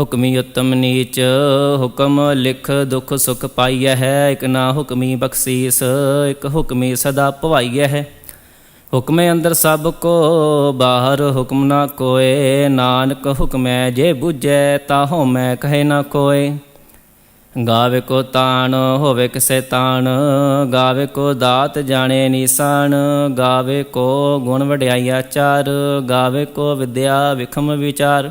ਹੁਕਮੀ ਉਤਮ ਨੀਚ, ਹੁਕਮ ਲਿਖ ਦੁਖ ਸੁਖ ਪਾਈਐ ਹੈ, ਇਕ ਨਾ ਹੁਕਮੀ ਬਖਸ਼ੀਸ, ਇਕ ਹੁਕਮੀ ਸਦਾ ਭਵਾਈਐ ਹੈ। ਹੁਕਮੇ ਅੰਦਰ ਸਭ ਕੋ, ਬਾਹਰ ਹੁਕਮ ਨਾ ਕੋਏ, ਨਾਨਕ ਹੁਕਮੈ ਜੇ ਬੁਝੈ ਤਾ ਹਉਮੈ ਕਹੇ ਨਾ ਕੋਏ। ਗਾਵੇ ਕੋ ਤਾਣ, ਹੋਵੇ ਕਿਸੇ ਤਾਣ, ਗਾਵੇ ਕੋ ਦਾਤ ਜਾਣੇ ਨੀਸਾਨ, ਗਾਵੇ ਕੋ ਗੁਣ ਵਡਿਆਈ ਆਚਾਰ ਗਾਵੇ ਕੋ ਵਿਦਿਆ ਵਿਖਮ ਵਿਚਾਰ।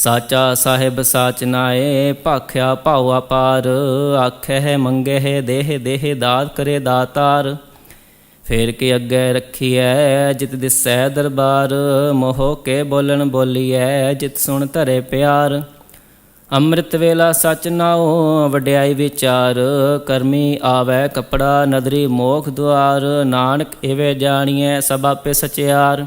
ਸਾਚਾ ਸਾਹਿਬ ਸਾਚ ਨਾਏ, ਭਾਖਿਆ ਭਾਉ ਅਪਾਰ ਆਖੇ ਮੰਗੇ ਦੇਹ ਦੇਹ ਦਾਤ ਕਰੇ ਦਾਤਾਰ। ਫੇਰ ਕੇ ਅੱਗੇ ਰੱਖੀਐ, ਜਿਤ ਦਿਸੈ ਦਰਬਾਰ। ਮੋਹ ਕੇ ਬੋਲਣ ਬੋਲੀਐ, ਜਿਤ ਸੁਣ ਧਰੇ ਪਿਆਰ। ਅੰਮ੍ਰਿਤ ਵੇਲਾ ਸਚ ਨਾਉ, ਵਡਿਆਈ ਵਿਚਾਰ। ਕਰਮੀ ਆਵੈ ਕਪੜਾ, ਨਦਰੀ ਮੋਖ ਦੁਆਰ। ਨਾਨਕ ਇਵੇ ਜਾਣੀਐ ਸਭ ਆਪੇ ਸਚਿਆਰ।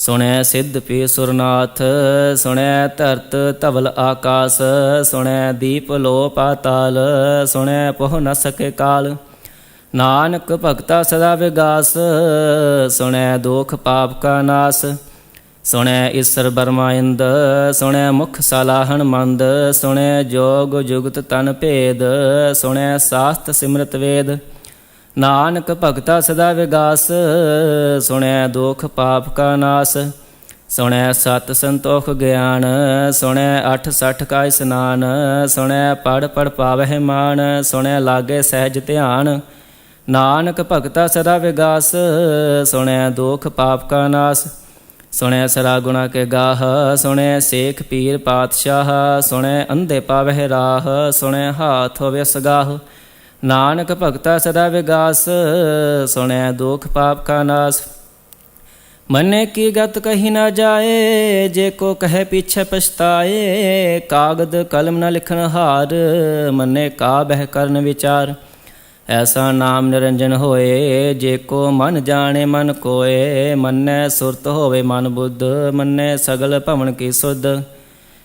ਸੁਣੈ ਸਿੱਧ ਪੀ ਸੁਰਨਾਥ ਸੁਣੈ ਧਰਤ ਧਵਲ ਆਕਾਸ, ਸੁਣੈ ਦੀਪ ਲੋ ਪਾਤਾਲ ਸੁਣੈ ਪਹੁ ਨ ਸਕੇ ਕਾਲ। ਨਾਨਕ ਭਗਤਾ ਸਦਾ ਵਿਗਾਸ, ਸੁਣੈ ਦੋਖ ਪਾਪ ਕਾ ਨਾਸ। ਸੁਣੈ ਈਸਰ ਬਰਮਾ ਇੰਦ, ਸੁਣੈ ਮੁਖ ਸਲਾਹਣ ਮੰਦ, ਸੁਣੈ ਜੋਗ ਜੁਗਤ ਤਨ ਭੇਦ, ਸੁਣੈ ਸਾਸਤ ਸਿਮਰਤ ਵੇਦ। ਨਾਨਕ ਭਗਤਾ ਸਦਾ ਵਿਗਾਸ, ਸੁਣੈ ਦੁਖ ਪਾਪ ਕਾ ਨਾਸ, ਸੁਣੈ ਸਤ ਸੰਤੋਖ ਗਿਆਨ, ਸੁਣੈ ਅਠ ਸਠ ਕਾ ਇਸਨਾਨ, ਸੁਣੈ ਪੜ ਪੜ ਪਾਵਹਿ ਮਾਨ, ਸੁਣੈ ਲਾਗੇ ਸਹਿਜ ਧਿਆਨ। ਨਾਨਕ ਭਗਤਾ ਸਦਾ ਵਿਗਾਸ, ਸੁਣੈ ਦੁਖ ਪਾਪ ਕਾ ਨਾਸ, ਸੁਣੈ ਸਰਾ ਗੁਣਾ ਕੇ ਗਾਹ, ਸੁਣੈ ਸੇਖ ਪੀਰ ਪਾਤਸ਼ਾਹ, ਸੁਣੈ ਅੰਧੇ ਪਾਵਹਿ ਰਾਹ, ਸੁਣੈ ਹਾਥ ਹੋਵੇ ਸਗਾਹ। ਨਾਨਕ ਭਗਤਾ ਸਦਾ ਵਿਗਾਸ, ਸੁਣੈ ਦੁਖ ਪਾਪ ਕਾ ਨਾਸ। ਮਨੇ ਕੀ ਗਤ ਕਹੀ ਨਾ ਜਾਏ, ਜੇ ਕੋ ਕਹੇ ਪਿਛੇ ਪਛਤਾਏ, ਕਾਗਦ ਕਲਮ ਨਾ ਲਿਖਣ ਹਾਰ, ਮਨੇ ਕਾ ਬਹਿ ਕਰਨ ਵਿਚਾਰ। ਐਸਾ ਨਾਮ ਨਿਰੰਜਨ ਹੋਏ, ਜੇ ਕੋ ਮਨ ਜਾਣੇ ਮਨ ਕੋਏ, ਮੰਨੈ ਸੁਰਤ ਹੋਵੇ ਮਨ ਬੁੱਧ, ਮੰਨੈ ਸਗਲ ਭਵਨ ਕੀ ਸੁਧ।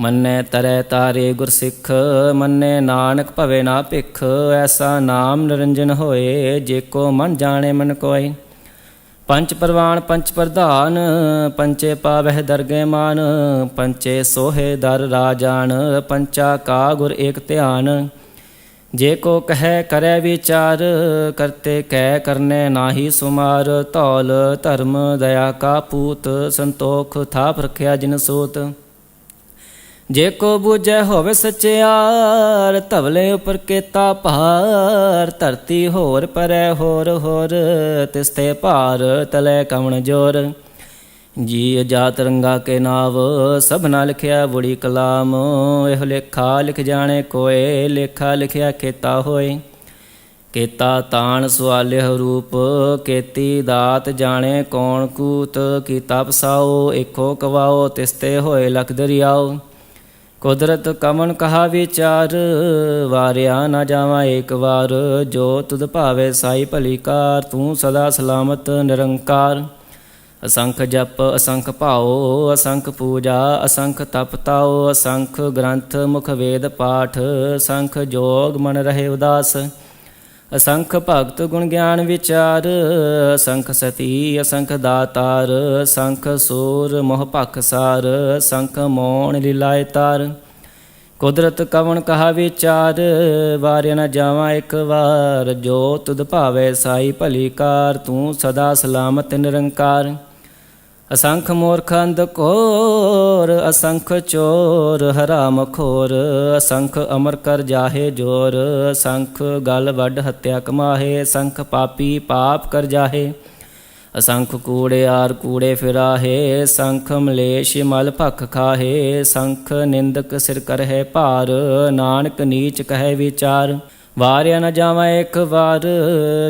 ਮੰਨੈ ਤਰੈ ਤਾਰੇ ਗੁਰ ਸਿੱਖ ਮੰਨੈ ਨਾਨਕ ਭਵੇ ਨਾ ਭਿਖ, ਐਸਾ ਨਾਮ ਨਿਰੰਜਨ ਹੋਏ, ਜੇ ਕੋ ਮਨ ਜਾਣੇ ਮਨ ਕੋਏ। ਪੰਚ ਪਰਵਾਨ, ਪੰਚ ਪ੍ਰਧਾਨ, ਪੰਚੇ ਪਾਵਹਿ ਦਰਗੇ ਮਾਨ, ਪੰਚੇ ਸੋਹੇ ਦਰ ਰਾਜਾਨ ਪੰਚਾ ਕਾ ਗੁਰ ਏਕ ਧਿਆਨ। ਜੇ ਕੋ ਕਹੈ ਕਰੈ ਵਿਚਾਰ, ਕਰਤੇ ਕਹਿ ਕਰਨੇ ਨਾਹੀ ਸੁਮਾਰ, ਧੌਲ ਧਰਮ ਦਇਆ ਕਾ ਪੂਤ, ਸੰਤੋਖ ਥਾਪ ਰਖਿਆ ਜਿਨ ਸੋਤ। ਜੇ ਕੋ ਬੂਝੈ ਹੋਵੇ ਸਚਿਆਰ, ਧਵਲੇ ਉਪਰ ਕੇਤਾ ਭਾਰ, ਧਰਤੀ ਹੋਰ ਪਰੈ ਹੋਰ ਹੋਰ, ਤਿਸਤੇ ਭਾਰ ਤਲੇ ਕਵਣ ਜੋਰ। ਜੀ ਅਜਾਤ ਰੰਗਾ ਕੇ ਨਾਵ ਸਭਨਾ ਲਿਖਿਆ ਬੁੜੀ ਕਲਾਮ, ਇਹ ਲੇਖਾ ਲਿਖ ਜਾਣੇ ਕੋਏ, ਲੇਖਾ ਲਿਖਿਆ ਕੇਤਾ ਹੋਏ। ਕੇਤਾ ਤਾਣ ਸੁਆਲਿਹ ਰੂਪ ਕੇਤੀ ਦਾਤ ਜਾਣੇ ਕੌਣ ਕੂਤ, ਕੀਤਾ ਪਸਾਓ ਏਕੋ ਕਵਾਓ, ਤਿਸਤੇ ਹੋਏ ਲਖ ਦਰਿਆਓ। ਕੁਦਰਤ ਕਮਨ ਕਹਾ ਵਿਚਾਰ, ਵਾਰਿਆ ਨਾ ਜਾਵਾ ਏਕ ਵਾਰ। ਜੋ ਤੁਧ ਭਾਵੇ ਸਾਈ ਭਲੀ ਕਾਰ ਤੂੰ ਸਦਾ ਸਲਾਮਤ ਨਿਰੰਕਾਰ। ਅਸੰਖ ਜਪ, ਅਸੰਖ ਭਾਉ, ਅਸੰਖ ਪੂਜਾ, ਅਸੰਖ ਤਪ ਤਾਉ, ਅਸੰਖ ਗ੍ਰੰਥ ਮੁਖ ਵੇਦ ਪਾਠ, ਅਸੰਖ ਜੋਗ ਮਨ ਰਹੇ ਉਦਾਸ। ਅਸੰਖ ਭਗਤ ਗੁਣ ਗਿਆਨ ਵਿਚਾਰ, ਅਸੰਖ ਸਤੀ, ਅਸੰਖ ਦਾਤਾਰ, ਅਸੰਖ ਸੂਰ ਮੋਹ ਭਖ ਸਾਰ, ਅਸੰਖ ਮੋਣ ਲੀਲਾਇ ਤਾਰ। ਕੁਦਰਤ ਕਵਣ ਕਹਾ ਵਿਚਾਰ, ਵਾਰਿਆ ਨ ਜਾਵਾਂ ਇੱਕ ਵਾਰ। ਜੋ ਤੁਧ ਭਾਵੇ ਸਾਈ ਭਲੀ ਕਾਰ, ਤੂੰ ਸਦਾ ਸਲਾਮਤ ਨਿਰੰਕਾਰ। ਅਸੰਖ ਮੂਰਖ ਅੰਧਕੋਰ ਅਸੰਖ ਚੋਰ ਹਰਾਮ ਖੋਰ ਅਸੰਖ ਅਮਰ ਕਰ ਜਾਹੇ ਜੋਰ, ਅਸੰਖ ਗਲ ਵੱਡ ਹੱਤਿਆ ਕਮਾਹੇ, ਅਸੰਖ ਪਾਪੀ ਪਾਪ ਕਰ ਜਾਹੇ, ਅਸੰਖ ਕੂੜੇ ਆਰ ਕੂੜੇ ਫਿਰਾਹੇ ਸੰਖ ਮਲੇਸ਼ ਮਲ ਭਖ ਖਾਹੇ ਸੰਖ ਨਿੰਦਕ ਸਿਰ ਕਰਹਿ ਭਾਰ, ਨਾਨਕ ਨੀਚ ਕਹੈ ਵਿਚਾਰ ਵਾਰਿਆ ਨ ਜਾਵਾਂ ਇੱਕ ਵਾਰ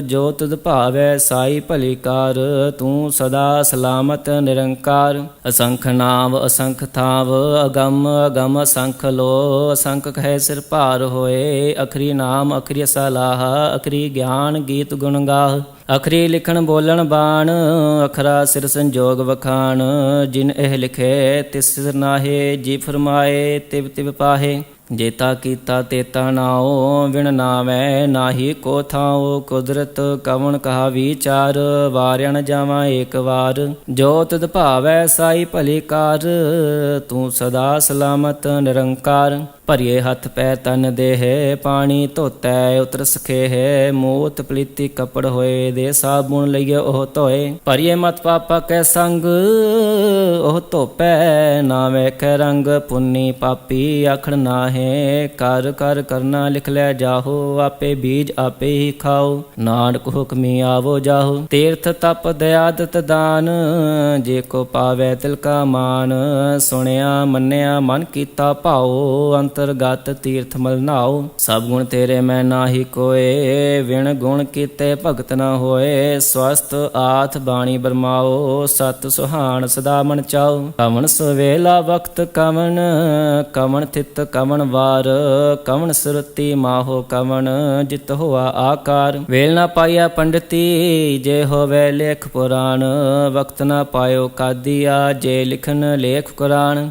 ਜੋ ਤੁਧ ਭਾਵੈ ਸਾਈ ਭਲੀ ਕਾਰ, ਤੂੰ ਸਦਾ ਸਲਾਮਤ ਨਿਰੰਕਾਰ। ਅਸੰਖ ਨਾਮ ਅਸੰਖ ਥਾਵ, ਅਗੰਮ ਅਗੰਮ ਅਸੰਖ ਲੋ, ਅਸੰਖ ਕਹਿ ਸਿਰ ਭਾਰ ਹੋਏ, ਅਖਰੀ ਨਾਮ ਅਖਰੀ ਸਲਾਹ, ਅਖਰੀ ਗਿਆਨ ਗੀਤ ਗੁਣ ਗਾਹ। ਅਖਰੀ ਲਿਖਣ ਬੋਲਣ ਬਾਣ, ਅਖਰਾ ਸਿਰ ਸੰਜੋਗ ਵਖਾਣ, ਜਿਨ ਇਹ ਲਿਖੇ ਤਿਸ ਸਿਰ ਨਾਹੇ, ਜੀ ਫਰਮਾਏ, ਤਿਵ ਤਿਵ ਪਾਹੇ। ਜੇਤਾ ਕੀਤਾ ਤੇਤਾ ਨਾਉ ਵਿਣ ਨਾਵੈ ਨਾਹੀ ਕੋ ਥਾਉ, ਕੁਦਰਤ ਕਵਣ ਕਹਾ ਵਿਚਾਰ ਵਾਰਿਆ ਨ ਜਾਵਾਂ ਏਕ ਵਾਰ। ਜੋ ਤਦ ਭਾਵੈ ਸਾਈ ਭਲੀ ਕਾਰ, ਤੂੰ ਸਦਾ ਸਲਾਮਤ ਨਿਰੰਕਾਰ। ਭਰੀਏ ਹੱਥ ਪੈ ਤਨ ਦੇਹ, ਪਾਣੀ ਧੋਤੈ ਉਤਰ ਸਖੇ ਹੈ ਮੋਤ ਪਲੀਤੀ ਕਪੜ ਹੋਏ ਦੇ ਸਾਬੁਨ ਲਈਏ ਉਹ ਧੋਏ। ਭਰੀਏ ਮਤ ਪਾਪਾ ਕੈ ਸੰਗ, ਉਹ ਧੋਪੈ ਨਾ ਵੇਖੈ ਰੰਗ, ਪੁੰਨੀ ਪਾਪੀ ਆਖਣ ਨਾਹੇ। ਕਰ ਕਰ, ਕਰਨਾ ਲਿਖ ਲੈ ਜਾਹੋ, ਆਪੇ ਬੀਜ ਆਪੇ ਹੀ ਖਾਓ, ਨਾਨਕ ਹੁਕਮੀ ਆਵੋ ਜਾਹੋ। ਤੀਰਥ ਤਪ ਦਇਆਦਤ ਦਾਨ, ਜੇ ਕੋ ਪਾਵੇ ਤਿਲ ਕਾ ਮਾਨ। ਸੁਣਿਆ, ਮੰਨਿਆ, ਮਨ ਕੀਤਾ ਭਾਉ ਅੰਤਰਗਤ ਤੀਰਥ ਮਲਨਾਓ ਸਭ ਗੁਣ ਤੇਰੇ ਮੈਂ ਨਾਹੀ ਕੋਏ, ਵਿਣ ਗੁਣ ਕੀਤੇ ਭਗਤ ਨਾ ਹੋਏ। ਸਵਸਤ ਆਥ ਬਾਣੀ ਬਰਮਾਓ, ਸਤ ਸੁਹਾਣ ਸਦਾ ਮਨ ਚਾਓ। ਕਵਣ ਸਵੇਲਾ ਵਕਤ ਕਵਣ ਕਵਣ ਥਿਤ ਕਵਣ ਵਾਰ, ਕਵਣ ਸੁਰਤੀ ਮਾਹੋ ਕਵਣ, ਜਿਤ ਹੋਆ ਆਕਾਰ। ਵੇਲ ਨਾ ਪਾਇਆ ਪੰਡਤੀ, ਜੇ ਹੋਵੇ ਲੇਖ ਪੁਰਾਣ, ਵਕਤ ਨਾ ਪਾਇਓ ਕਾਦੀਆ, ਜੇ ਲਿਖਨ ਲੇਖ ਕੁਰਾਨ।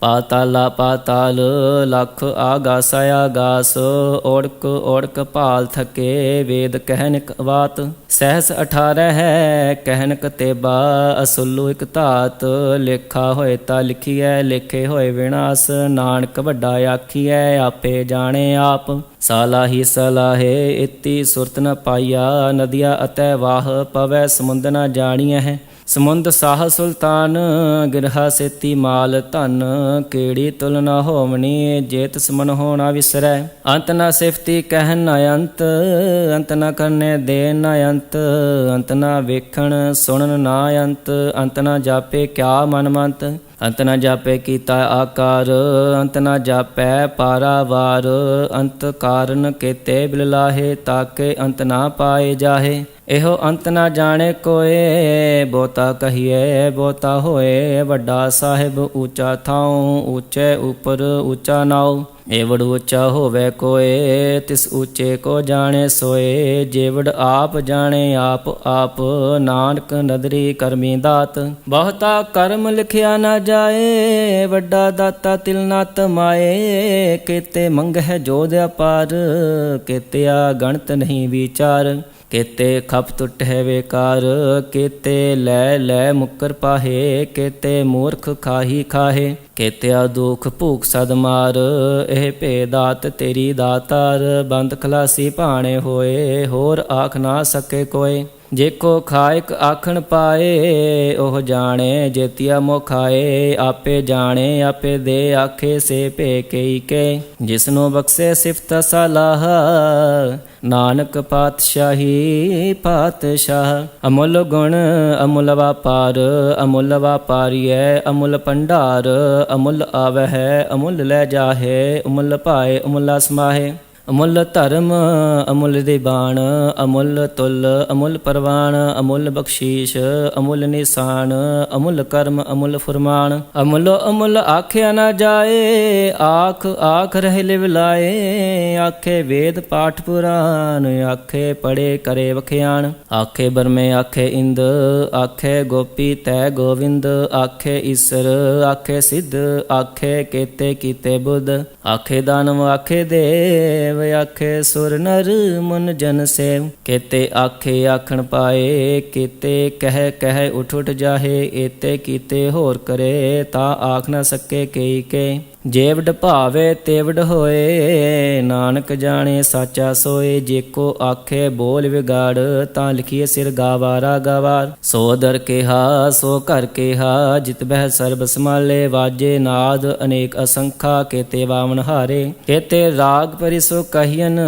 ਪਾਤਾਲਾ, ਪਾਤਾਲ ਲਖ ਆਗਾਸ ਆਗਾਸ ਓੜਕ ਓੜਕ ਭਾਲ ਥਕੇ ਵੇਦ ਕਹਿਨਕ ਵਾਤ, ਸਹਿਸ 18 ਹੈ ਕਹਿਨਕ ਤੇਬਾ ਅਸੁਲੂ ਇਕ ਧਾਤ, ਲੇਖਾ ਹੋਏ ਤਾਂ ਲਿਖੀਐ, ਲੇਖੇ ਹੋਏ ਵਿਨਾਸ਼, ਨਾਨਕ ਵੱਡਾ ਆਖੀਐ, ਆਪੇ ਜਾਣੇ ਆਪ, ਸਾਲਾਹੀ ਸਲਾਹੇ ਇਤੀ ਸੁਰਤ ਨ ਪਾਈਆ, ਨਦੀਆ ਅਤੈ ਵਾਹ ਪਵੈ, ਸਮੁੰਦ ਨ ਜਾਣੀਐ ਹੈ। ਸਮੁੰਦ ਸਾਹ ਸੁਲਤਾਨ, ਗਿਰਹਾ ਸੇਤੀ ਮਾਲ ਧਨ, ਕਿਹੜੀ ਤੁਲਨਾ ਨ ਹੋਵਣੀ ਜੇ ਤਿਸ ਹੋਣਾ ਵਿਸਰੈ। ਅੰਤ ਨਾ ਸਿਫਤੀ ਕਹਿ ਨ ਅੰਤ ਅੰਤ ਨ ਕਰਨੇ ਦੇ ਨ ਅੰਤ ਅੰਤ ਨ ਵੇਖਣ ਸੁਣਨ ਨ ਅੰਤ ਅੰਤ ਨ ਜਾਪੇ ਕਿਆ ਮਨ ਮੰਤ। ਅੰਤ ਨਾ ਜਾਪੇ ਕੀਤਾ ਆਕਾਰ, ਅੰਤ ਨਾ ਜਾਪੈ ਪਾਰਾਵਾਰ, ਅੰਤ ਕਾਰਨ ਕੇਤੇ ਬਿਲਲਾਹੇ ਤਾਕੇ ਅੰਤ ਨਾ ਪਾਏ ਜਾਹੇ। ਇਹੋ ਅੰਤ ਨਾ ਜਾਣੇ ਕੋਏ ਬੋਤਾ ਕਹੀਏ ਬੋਤਾ ਹੋਏ, ਵੱਡਾ ਸਾਹਿਬ ਉੱਚਾ ਥਾਉ, ਉੱਚੇ ਉਪਰ ਉੱਚਾ ਨਾਉ। ਏਵੜ ਉੱਚਾ ਹੋਵੇ ਕੋਏ, ਤਿਸ ਉੱਚੇ ਕੋ ਜਾਣੇ ਸੋਏ। ਜੇਵੜ ਆਪ ਜਾਣੇ ਆਪ ਆਪ ਨਾਨਕ ਨਦਰੀ ਕਰਮੀ ਦਾਤ। ਬਹੁਤਾ ਕਰਮ ਲਿਖਿਆ ਨਾ ਜਾਏ, ਵੱਡਾ ਦਾਤਾ ਤਿਲ ਨਾ ਤਮਾਏ ਕੀਤੇ ਮੰਗ ਹੈ ਜੋਧ ਅਪਾਰ, ਕੀਤਿਆ ਗਣਤ ਨਹੀਂ ਵਿਚਾਰ। ਕੇਤੇ ਖਪ ਟੁੱਟ ਹੈ ਵੇਕਾਰ, ਕੇਤੇ ਲੈ ਲੈ ਮੁਕਰ ਪਾਹੇ, ਕੇਤੇ ਮੂਰਖ ਖਾਹੀ ਖਾਹੇ। ਕੇਤਿਆ ਦੁਖ ਭੂਖ ਸਦ ਮਾਰ। ਇਹ ਭੇਦਾਤ ਤੇਰੀ ਦਾਤਾਰ, ਬੰਦ ਖਲਾਸੀ ਭਾਣੇ ਹੋਏ, ਹੋਰ ਆਖ ਨਾ ਸਕੇ ਕੋਏ। ਜੇਕੋ ਖਾਇਕ ਆਖਣ ਪਾਏ, ਉਹ ਜਾਣੇ, ਜੇਤੀਆ ਮੁਖਾਏ ਆਪੇ ਜਾਣੇ, ਆਪੇ ਦੇ ਆਖੇ, ਸੇ ਭੇ ਕਈ ਕੇ। ਜਿਸਨੂੰ ਬਖਸ਼ੇ ਸਿਫਤ ਸਲਾਹ ਨਾਨਕ ਪਾਤਸ਼ਾਹੀ ਪਾਤਸ਼ਾਹ, ਅਮੁੱਲ ਗੁਣ ਅਮੁੱਲ ਵਾਪਾਰ, ਅਮੁੱਲ ਵਾਪਾਰੀਐ ਅਮੁੱਲ ਭੰਡਾਰ, ਅਮੁੱਲ ਆਵਹਿ, ਅਮੁੱਲ ਲੈ ਜਾਹੇ, ਅਮੁੱਲ ਪਾਏ ਅਮੁੱਲ ਸਮਾਹੇ। ਅਮੁੱਲ ਧਰਮ, ਅਮੁੱਲ ਦੀਬਾਨ ਅਮੁੱਲ ਤੁਲ, ਅਮੁੱਲ ਪਰਵਾਨ ਅਮੁੱਲ ਬਖਸ਼ੀਸ਼, ਅਮੁੱਲ ਨਿਸ਼ਾਨ, ਅਮੁੱਲ ਕਰਮ, ਅਮੁੱਲ ਫਰਮਾਨ। ਅਮੁੱਲ ਅਮੁੱਲ ਆਖਿਆ ਨਾ ਜਾਏ, ਆਖ ਆਖ ਰਹਿ ਲਿਵ ਲਾਏ, ਆਖੇ ਵੇਦ ਪਾਠ ਪੁਰਾਨ, ਆਖੇ ਪੜੇ ਕਰੇ ਵਖਿਆਣ ਆਖੇ ਬਰਮੇ, ਆਖੇ ਇੰਦ, ਆਖੇ ਗੋਪੀ ਤੈ ਗੋਵਿੰਦ, ਆਖੇ ਈਸਰ, ਆਖੇ ਸਿੱਧ, ਆਖੇ ਕੇਤੇ ਕੀਤੇ ਬੁੱਧ। ਆਖੇ ਦਾਨਵ, ਆਖੇ ਦੇਵ ਆਖੇ, ਸੁਰ ਨਰ ਮਨ ਜਨ ਸੇਵ ਕੇਤੇ ਆਖੇ ਆਖਣ ਪਾਏ, ਕੇਤੇ ਕਹਿ ਕਹਿ ਉਠ ਉਠ ਜਾਹੇ, ਏਤੇ ਕੀਤੇ ਹੋਰ ਕਰੇ, ਤਾ ਆਖ ਨਾ ਸਕੇ ਕਈ ਕੇ। ਜੇਵਡ ਭਾਵੇ ਤੇਵਡ ਹੋਏ, ਨਾਨਕ ਜਾਣੇ ਸਾਚਾ ਸੋਏ ਜੇਕੋ ਆਖੇ ਬੋਲ ਵਿਗਾੜ, ਤਾਂ ਲਿਖੀਏ ਸਿਰ ਗਾਵਾਰਾ ਗਵਾਰ। ਸੋ ਦਰ ਕਿਹਾ, ਸੋ ਘਰ ਕਿਹਾ, ਜਿਤ ਬਹਿ ਸਰਬ ਸਮਾਲੇ ਵਾਜੇ ਨਾਦ ਅਨੇਕ ਅਸੰਖਾ, ਕੇਤੇ ਵਾਵਨ ਹਾਰੇ। ਕੇਤੇ ਰਾਗ ਪਰਿਸੋ ਕਹੀਨ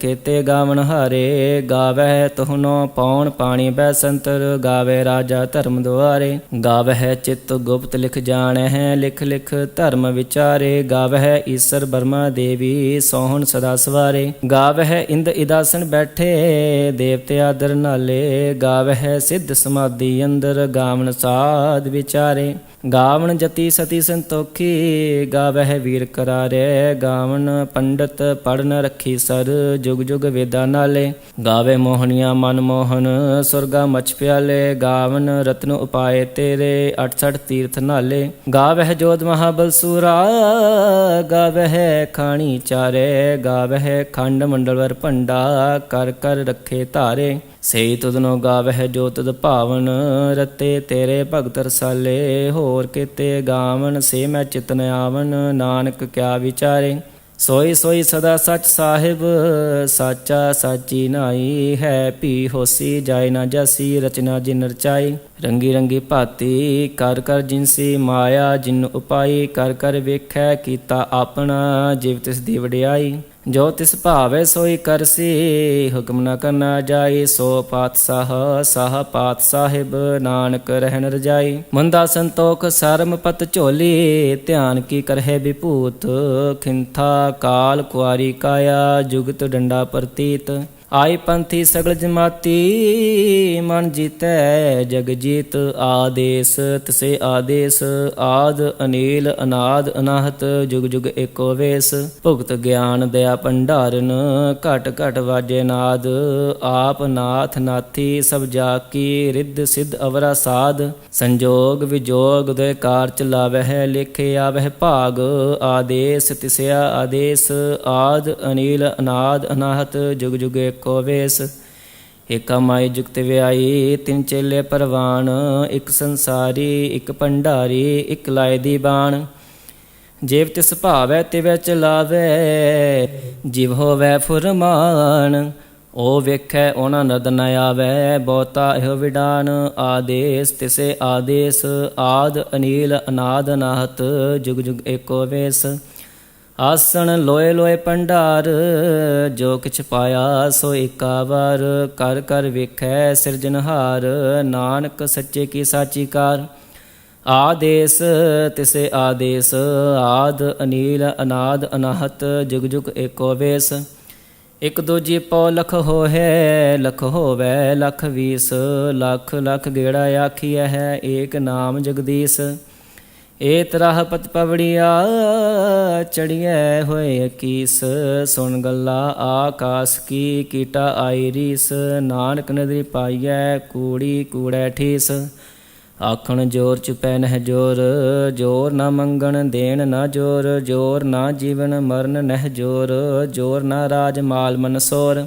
ਕੇਤੇ ਗਾਵਨ ਹਾਰੇ। ਗਾਵਹਿ ਤੁਹਨੋ ਪੌਣ ਪਾਣੀ ਬੈ ਸੰਤਰ, ਗਾਵੇ ਰਾਜਾ ਧਰਮ ਦੁਆਰੇ। ਗਾਵਹਿ ਚਿਤ ਗੁਪਤ ਲਿਖ ਜਾਣਹਿ, ਲਿਖ ਲਿਖ ਧਰਮ ਵਿਚਾਰ। ਗਾਵਹਿ ਈਸਰ ਬਰਮਾ ਦੇਵੀ, ਸੋਹਣ ਸਦਾ ਸਵਾਰੇ। ਗਾਵਹਿ ਇੰਦ ਇਦਾਸਨ ਬੈਠੇ, ਦੇਵਤੇ ਆਦਰ ਨਾਲੇ। ਗਾਵਹਿ ਸਿੱਧ ਸਮਾਧੀ ਅੰਦਰ, ਗਾਵਣ ਸਾਧ ਵਿਚਾਰੇ। ਗਾਵਨ ਜਤੀ ਸਤੀ ਸੰਤੋਖੀ, ਗਾਵਹਿ ਵੀਰ ਕਰਾਰੇ, ਗਾਵਣ ਪੰਡਤ ਪੜਨ ਰੱਖੀ ਸਰ, ਜੁਗ ਜੁਗ ਵੇਦਾਂ ਨਾਲੇ। ਗਾਵੇ ਮੋਹਣੀਆਂ ਮਨ ਮੋਹਨ, ਸੁਰਗਾ ਮਚ ਪਿਆਲੇ, ਗਾਵਨ ਰਤਨ ਉਪਾਏ ਤੇਰੇ 68 ਤੀਰਥ ਨਾਲੇ। ਗਾਵਹਿ ਜੋਧ ਮਹਾਬਲ ਸੂਰਾ, ਗਾਵਹਿ ਖਾਣੀ ਚਾਰੇ, ਗਾਵਹਿ ਖੰਡ ਮੰਡਲਵਰ ਭੰਡਾ, ਕਰ ਕਰ ਰੱਖੇ ਧਾਰੇ। ਸੇ ਤੁਧਨੋ ਗਾਵਹਿ ਜੋ ਤੁਧ ਭਾਵਨ, ਰਤੇ ਤੇਰੇ ਭਗਤ ਰਸਾਲੇ, ਹੋਰ ਕਿਤੇ ਗਾਵਨ, ਸੇ ਮੈਂ ਚਿਤਨ ਆਵਨ, ਨਾਨਕ ਕਿਆ ਵਿਚਾਰੇ। ਸੋਈ ਸੋਈ ਸਦਾ ਸਚ ਸਾਹਿਬ, ਸਾਚਾ ਸਾਚੀ ਨਾਈ ਹੈ ਪੀ ਹੋਸੀ ਜਾਇ ਨਾ ਜਸੀ, ਰਚਨਾ ਜਿਨ ਰਚਾਈ। ਰੰਗੀ ਰੰਗੀ ਭਾਤੀ, ਕਰ ਕਰ ਜਿਨਸੀ ਮਾਇਆ, ਜਿਨ ਉਪਾਈ, ਕਰ ਕਰ ਵੇਖੈ, ਕੀਤਾ ਆਪਣਾ, ਜਿਵ ਤਿਸ ਦੀ ਵਡਿਆਈ। ਜੋ ਤਿਸ ਭਾਵੇ ਸੋਈ ਕਰਸੀ ਹੁਕਮ ਨ ਕਰਨਾ ਜਾਈ, ਸੋ ਪਾਤਸ਼ਾਹ, ਸਾਹ ਪਾਤ ਸਾਹਿਬ, ਨਾਨਕ ਰਹਿਣ ਰਜਾਈ। ਮੰਦਾ ਸੰਤੋਖ ਸਰਮ ਪਤ ਝੋਲੀ, ਧਿਆਨ ਕੀ ਕਰਹਿ ਵਿਭੂਤ, ਖਿੰਥਾ ਕਾਲ ਕੁਆਰੀ ਕਾਇਆ, ਜੁਗਤ ਡੰਡਾ ਪ੍ਰਤੀਤ। ਆਈ ਪੰਥੀ ਸਗਲ ਜਮਾਤੀ, ਮਨ ਜੀਤੈ ਜਗ ਜੀਤ ਆਦੇਸ, ਤਸੇ ਆਦੇਸ, ਆਦ ਅਨੀਲ ਅਨਾਦ ਅਨਾਹਤ, ਜੁਗ ਜੁਗ ਏਕੋ ਵੇਸ। ਭੁਗਤ ਗਿਆਨ ਦਇਆ ਭੰਡਾਰਨ, ਘਟ ਘਟ ਵਾਜੇ ਨਾਦ। ਆਪ ਨਾਥ ਨਾਥੀ ਸਭ ਜਾ ਕੀ ਰਿੱਧ ਸਿੱਧ ਅਵਰਾ ਸਾਧ ਸੰਜੋਗ ਵਿਜੋਗ ਦੇ ਕਾਰ ਚਲਾਵਹਿ ਲਿਖੇ ਆਵਹਿ ਭਾਗ। ਆਦੇਸ ਤਿਸਿਆ ਆਦੇਸ, ਆਦ ਅਨੀਲ ਅਨਾਦ ਅਨਾਹਤ, ਜੁਗ ਜੁਗ ਏਕੋ ਵੇਸ। ਏਕਾ ਮਾਈ ਜੁਗਤ ਵਿਆਈ ਤਿੰਨ ਚੇਲੇ ਪਰਵਾਨ। ਇੱਕ ਸੰਸਾਰੀ, ਇਕ ਭੰਡਾਰੀ, ਇਕ ਲਾਇ ਦੀ ਬਾਣ। ਜੀਵ ਤਿਸ ਭਾਵੈ, ਤਿਵੈ ਚਲਾਵੇ, ਜਿਵ ਹੋਵੈ ਫੁਰਮਾਨ। ਉਹ ਵੇਖੈ ਉਹਨਾਂ ਨਦ ਨ ਆਵੈ, ਬਹੁਤਾ ਇਹ ਵਿਡਾਨ। ਆਦੇਸ, ਤਿਸੇ ਆਦੇਸ, ਆਦ, ਅਨੀਲ, ਅਨਾਦ ਅਨਾਹਤ ਜੁਗ ਜੁਗ ਏਕੋ ਵੇਸ। ਆਸਣ ਲੋਏ ਲੋਏ ਭੰਡਾਰ, ਜੋ ਕਿਛ ਪਾਇਆ ਸੋ ਏਕਾ ਵਾਰ, ਕਰ ਕਰ ਵੇਖੈ ਸਿਰਜਨਹਾਰ ਨਾਨਕ ਸੱਚੇ ਕੀ ਸਾਚੀ ਕਾਰ ਆਦੇਸ, ਤਿਸੇ ਆਦੇਸ, ਆਦ ਅਨੀਲ, ਅਨਾਦ ਅਨਾਹਤ, ਜੁਗ ਜੁਗ ਏਕੋ ਵੇਸ। ਇਕ ਦੂਜੀ ਪਉ ਲਖ ਹੋਏ ਲਖ ਹੋਵੇ ਲਖ ਵੀਸ। ਲੱਖ ਲੱਖ ਗੇੜਾ ਆਖੀਐ ਹੈ, ਏਕ ਨਾਮ ਜਗਦੀਸ਼। ਏ ਤਰਹ ਪਤ ਪਵੜੀਆ, ਚੜੀਐ ਹੋਏ ਕੀਸ ਸੁਣ ਗੱਲਾ ਆਕਾਸ ਕੀ, ਕੀਟਾ ਆਈ ਰੀਸ। ਨਾਨਕ ਨਦਰੀ ਪਾਈਐ, ਕੂੜੀ ਕੂੜੈ ਠੀਸ। ਆਖਣ ਜੋਰ ਚੁਪੈ ਨਹਿ ਜੋਰ ਜੋਰ ਨਾ ਮੰਗਣ ਦੇਣ ਨਾ ਜੋਰ ਜੋਰ ਨਾ ਜੀਵਨ ਮਰਨ ਨਹਿ ਜੋਰ ਜੋਰ ਨਾ ਰਾਜ ਮਾਲ ਮਨਸੋਰ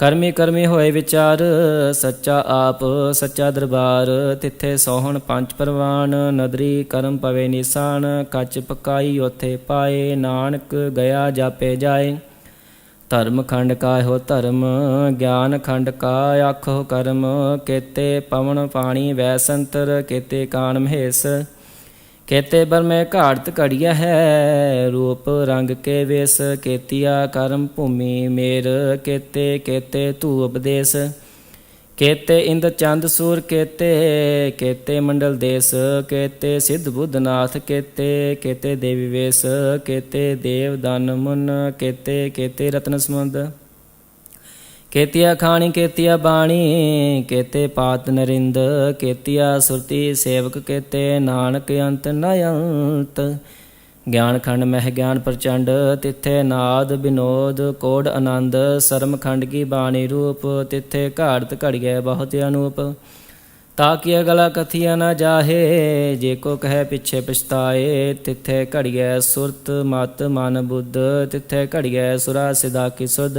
ਕਰਮੀ ਕਰਮੀ ਹੋਏ ਵਿਚਾਰ, ਸੱਚਾ ਆਪ, ਸੱਚਾ ਦਰਬਾਰ, ਤਿੱਥੇ ਸੋਹਣ ਪੰਜ ਪਰਵਾਨ, ਨਦਰੀ ਕਰਮ ਪਵੇ ਨਿਸ਼ਾਨ, ਕੱਚ ਪਕਾਈ ਉਥੇ ਪਾਏ, ਨਾਨਕ ਗਿਆ ਜਾਪੇ ਜਾਏ। ਧਰਮ ਖੰਡ ਕਾ ਹੋ ਧਰਮ, ਗਿਆਨ ਖੰਡ ਕਾ ਆਖੋ ਕਰਮ, ਕੇਤੇ ਪਵਨ ਪਾਣੀ ਵੈਸੰਤਰ, ਕੇਤੇ ਕਾਨ ਮਹੇਸ। ਕੇਤੇ ਬਰਮੇ ਘਾੜਤ ਘੜੀਆ ਹੈ, ਰੂਪ ਰੰਗ ਕੇ ਵੇਸ, ਕੇਤੀਆ ਕਰਮ ਭੂਮੀ ਮੇਰ, ਕੇਤੇ ਕੇਤੇ ਧੂ ਉਪਦੇਸ। ਕੇਤੇ ਇੰਦ ਚੰਦ ਸੂਰ ਕੇਤੇ ਕੇਤੇ ਮੰਡਲ ਦੇਸ, ਕੇਤੇ ਸਿੱਧ ਬੁੱਧਨਾਥ ਕੇਤੇ ਕੇਤੇ ਦੇਵੀ ਵੇਸ, ਕੇਤੇ ਦੇਵ ਦਨ ਮੁਨ, ਕੇਤੇ ਕੇਤੇ ਰਤਨ ਸਮੁੰਦ ਕੇਤੀਆ ਖਾਣੀ, ਕੇਤੀਆ ਬਾਣੀ, ਕੇਤੇ ਪਾਤ ਨਰਿੰਦ, ਕੇਤੀਆ ਸੁਰਤੀ ਸੇਵਕ, ਕੇਤੇ ਨਾਨਕ ਅੰਤ ਨ ਅੰਤ। ਗਿਆਨ ਖੰਡ ਮਹਿ ਗਿਆਨ ਪ੍ਰਚੰਡ, ਤਿੱਥੇ ਨਾਦ ਬਿਨੋਦ, ਕੋੜ ਆਨੰਦ, ਸਰਮ ਖੰਡ ਕੀ ਬਾਣੀ ਰੂਪ, ਤਿੱਥੇ ਘਾੜਤ ਘੜੀਐ ਬਹੁਤ ਅਨੂਪ। ਤਾਕਿ ਗਲਾ ਕਥੀਆ ਨਾ ਜਾਹੇ, ਜੇ ਕੋ ਕਹੈ ਪਿਛੇ ਪਛਤਾਏ, ਤਿੱਥੇ ਘੜੀਐ ਸੁਰਤ, ਮਤ, ਮਨ, ਬੁੱਧ, ਤਿੱਥੇ ਘੜੀਐ ਸੁਰਾ ਸਿਦਾ ਕੀ ਸੁਧ।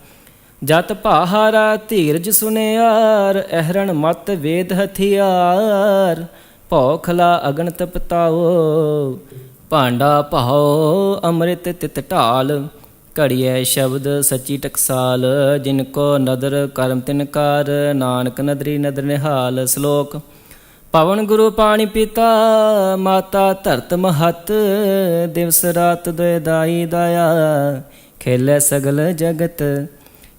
ਜਤ ਭਾਹਾਰਾ ਧੀਰਜ ਸੁਨਿਆਰ, ਅਹਰਣ ਮਤ ਵੇਦ ਹਥਿਆਰ। ਭੌਖਲਾ ਅਗਨ ਤਪਤਾਓ ਭਾਂਡਾ ਭਾਉ, ਅੰਮ੍ਰਿਤ ਤਿਤ ਢਾਲ। ਘੜੀਐ ਸ਼ਬਦ ਸੱਚੀ ਟਕਸਾਲ, ਜਿਨ ਕੋ ਨਦਰ ਕਰਮ ਤਿਨਕਾਰ ਨਾਨਕ ਨਦਰੀ ਨਦਰ ਨਿਹਾਲ ਸ਼ਲੋਕ। ਪਵਨ ਗੁਰੂ ਪਾਣੀ ਪਿਤਾ, ਮਾਤਾ ਧਰਤ ਮਹਤ। ਦਿਵਸ ਰਾਤ ਦੁਇ ਦਾਈ ਦਾਇਆ, ਖੇਲੇ ਸਗਲ ਜਗਤ।